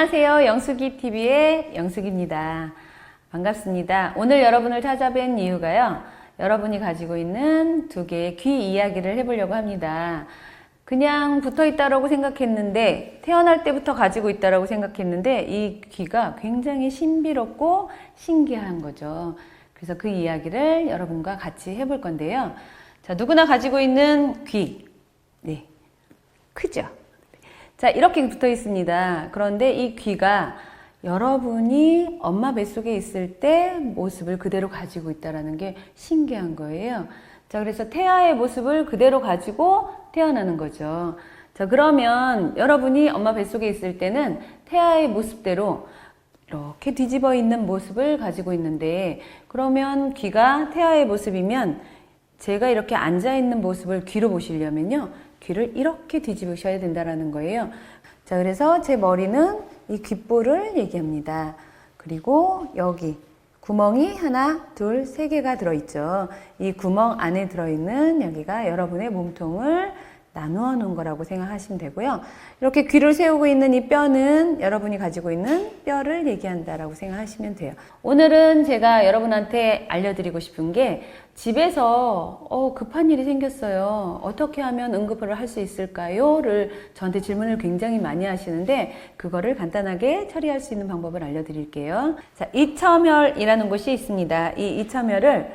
안녕하세요. 영숙이 TV의 영숙입니다. 반갑습니다. 오늘 여러분을 찾아뵌 이유가요. 여러분이 가지고 있는 두 개의 귀 이야기를 해보려고 합니다. 그냥 붙어 있다라고 생각했는데 태어날 때부터 가지고 있다라고 생각했는데 이 귀가 굉장히 신비롭고 신기한 거죠. 그래서 그 이야기를 여러분과 같이 해볼 건데요. 자, 누구나 가지고 있는 귀. 네. 크죠? 자, 이렇게 붙어 있습니다. 그런데 이 귀가 여러분이 엄마 뱃속에 있을 때 모습을 그대로 가지고 있다는 게 신기한 거예요. 자, 그래서 태아의 모습을 그대로 가지고 태어나는 거죠. 자, 그러면 여러분이 엄마 뱃속에 있을 때는 태아의 모습대로 이렇게 뒤집어 있는 모습을 가지고 있는데, 그러면 귀가 태아의 모습이면 제가 이렇게 앉아 있는 모습을 귀로 보시려면요. 귀를 이렇게 뒤집으셔야 된다라는 거예요. 자, 그래서 제 머리는 이 귓볼을 얘기합니다. 그리고 여기 구멍이 하나, 둘, 세 개가 들어있죠. 이 구멍 안에 들어있는 여기가 여러분의 몸통을 나누어 놓은 거라고 생각하시면 되고요. 이렇게 귀를 세우고 있는 이 뼈는 여러분이 가지고 있는 뼈를 얘기한다라고 생각하시면 돼요. 오늘은 제가 여러분한테 알려드리고 싶은 게 집에서 어, 급한 일이 생겼어요. 어떻게 하면 응급을 할 수 있을까요?를 저한테 질문을 굉장히 많이 하시는데 그거를 간단하게 처리할 수 있는 방법을 알려드릴게요. 자, 이첨혈이라는 곳이 있습니다. 이 이첨혈을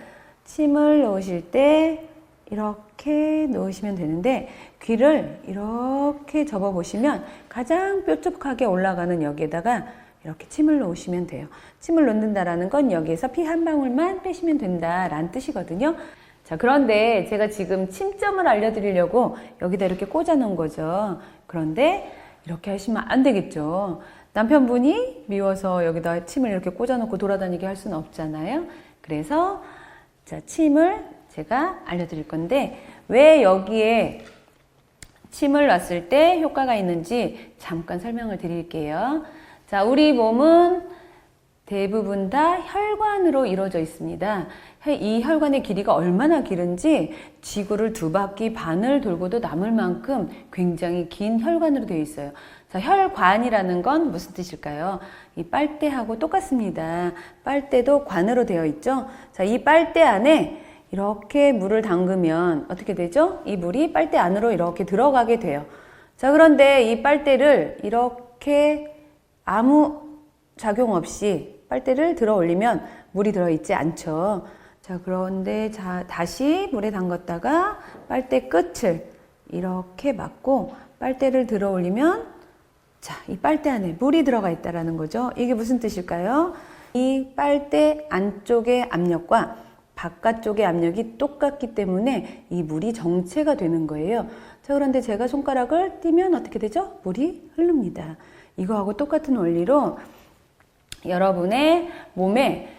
침을 놓으실 때 이렇게 놓으시면 되는데 귀를 이렇게 접어 보시면 가장 뾰족하게 올라가는 여기에다가 이렇게 침을 놓으시면 돼요. 침을 놓는다라는 건 여기에서 피 한 방울만 빼시면 된다라는 뜻이거든요. 자, 그런데 제가 지금 침점을 알려드리려고 여기다 이렇게 꽂아 놓은 거죠. 그런데 이렇게 하시면 안 되겠죠. 남편분이 미워서 여기다 침을 이렇게 꽂아 놓고 돌아다니게 할 수는 없잖아요. 그래서 자, 침을 제가 알려드릴 건데 왜 여기에 침을 놨을 때 효과가 있는지 잠깐 설명을 드릴게요. 자, 우리 몸은 대부분 다 혈관으로 이루어져 있습니다. 이 혈관의 길이가 얼마나 길은지 지구를 두 바퀴 반을 돌고도 남을 만큼 굉장히 긴 혈관으로 되어 있어요. 자, 혈관이라는 건 무슨 뜻일까요? 이 빨대하고 똑같습니다. 빨대도 관으로 되어 있죠? 자, 이 빨대 안에 이렇게 물을 담그면 어떻게 되죠? 이 물이 빨대 안으로 이렇게 들어가게 돼요. 자, 그런데 이 빨대를 이렇게 아무 작용 없이 빨대를 들어 올리면 물이 들어있지 않죠. 자, 그런데 자, 다시 물에 담갔다가 빨대 끝을 이렇게 막고 빨대를 들어 올리면 자, 이 빨대 안에 물이 들어가 있다라는 거죠. 이게 무슨 뜻일까요? 이 빨대 안쪽의 압력과 바깥쪽의 압력이 똑같기 때문에 이 물이 정체가 되는 거예요. 자, 그런데 제가 손가락을 띄면 어떻게 되죠? 물이 흐릅니다. 이거하고 똑같은 원리로 여러분의 몸에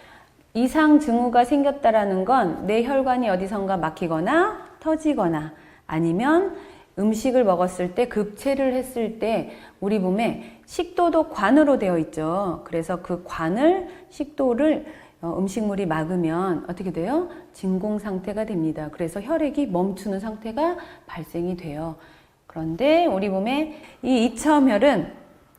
이상 증후가 생겼다라는 건 내 혈관이 어디선가 막히거나 터지거나 아니면 음식을 먹었을 때 급체를 했을 때 우리 몸에 식도도 관으로 되어 있죠. 그래서 그 관을 식도를 어, 음식물이 막으면 어떻게 돼요? 진공 상태가 됩니다. 그래서 혈액이 멈추는 상태가 발생이 돼요. 그런데 우리 몸에 이 이차험혈은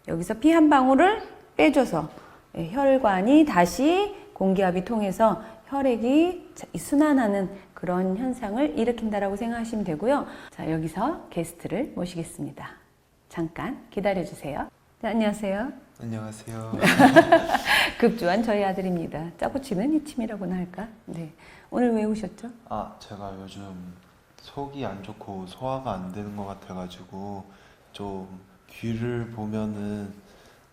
여기서 피 한 방울을 빼줘서 예, 혈관이 다시 공기압이 통해서 혈액이 순환하는 그런 현상을 일으킨다라고 생각하시면 되고요. 자, 여기서 게스트를 모시겠습니다. 잠깐 기다려 주세요. 네, 안녕하세요. 안녕하세요. 급조한 저희 아들입니다. 짜고 치는 이침이라고나 할까? 네. 오늘 왜 오셨죠? 아, 제가 요즘 속이 안 좋고 소화가 안 되는 것 같아가지고 좀 귀를 보면은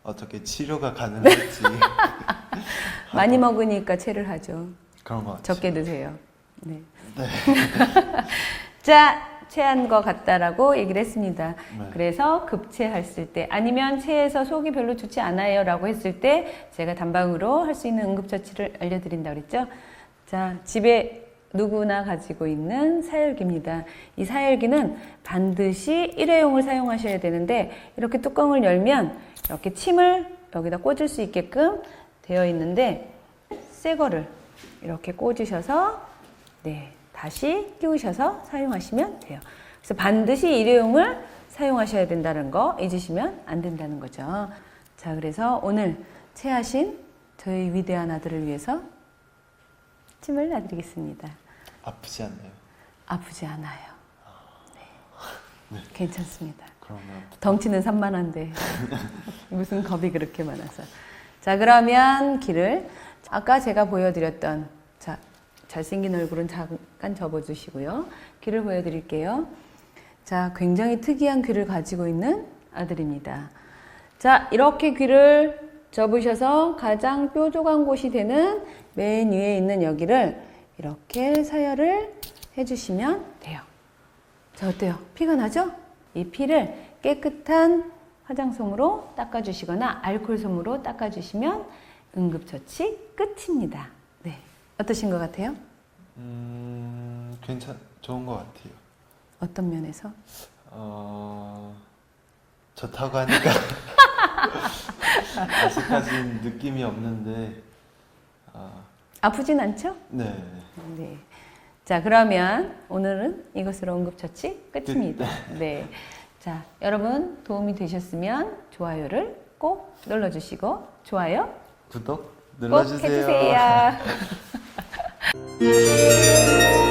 어떻게 치료가 가능할지 많이 먹으니까 체를 하죠. 그런 것 같아요. 적게 드세요. 네. 네. 자, 체한 것 같다라고 얘기를 했습니다. 네. 그래서 급체했을 때 아니면 체해서 속이 별로 좋지 않아요라고 했을 때 제가 단방으로 할 수 있는 응급처치를 알려드린다 그랬죠. 자, 집에 누구나 가지고 있는 사열기입니다. 이 사열기는 반드시 일회용을 사용하셔야 되는데 이렇게 뚜껑을 열면 이렇게 침을 여기다 꽂을 수 있게끔 되어 있는데 새 거를 이렇게 꽂으셔서 네, 다시 끼우셔서 사용하시면 돼요. 그래서 반드시 일회용을 사용하셔야 된다는 거 잊으시면 안 된다는 거죠. 자, 그래서 오늘 체하신 저희 위대한 아들을 위해서 침을 놔드리겠습니다. 아프지 않나요? 아프지 않아요. 네. 괜찮습니다. 그러면 덩치는 산만한데 무슨 겁이 그렇게 많아서. 자, 그러면 귀를 아까 제가 보여드렸던 자 잘생긴 얼굴은 잠깐 접어주시고요. 귀를 보여드릴게요. 자, 굉장히 특이한 귀를 가지고 있는 아들입니다. 자, 이렇게 귀를 접으셔서 가장 뾰족한 곳이 되는 맨 위에 있는 여기를 이렇게 서열을 해주시면 돼요. 자, 어때요? 피가 나죠? 이 피를 깨끗한 화장솜으로 닦아주시거나 알코올솜으로 닦아주시면 응급처치 끝입니다. 네. 어떠신 것 같아요? 음 괜찮 좋은 것 같아요. 어떤 면에서? 어 좋다고 하니까 아직까지는 느낌이 없는데 아, 아프진 않죠? 네 네. 자, 그러면 오늘은 이것으로 응급처치 끝입니다. 네. 자, 여러분 도움이 되셨으면 좋아요를 꼭 눌러주시고, 좋아요 구독 꼭 눌러주세요. 해주세요. Música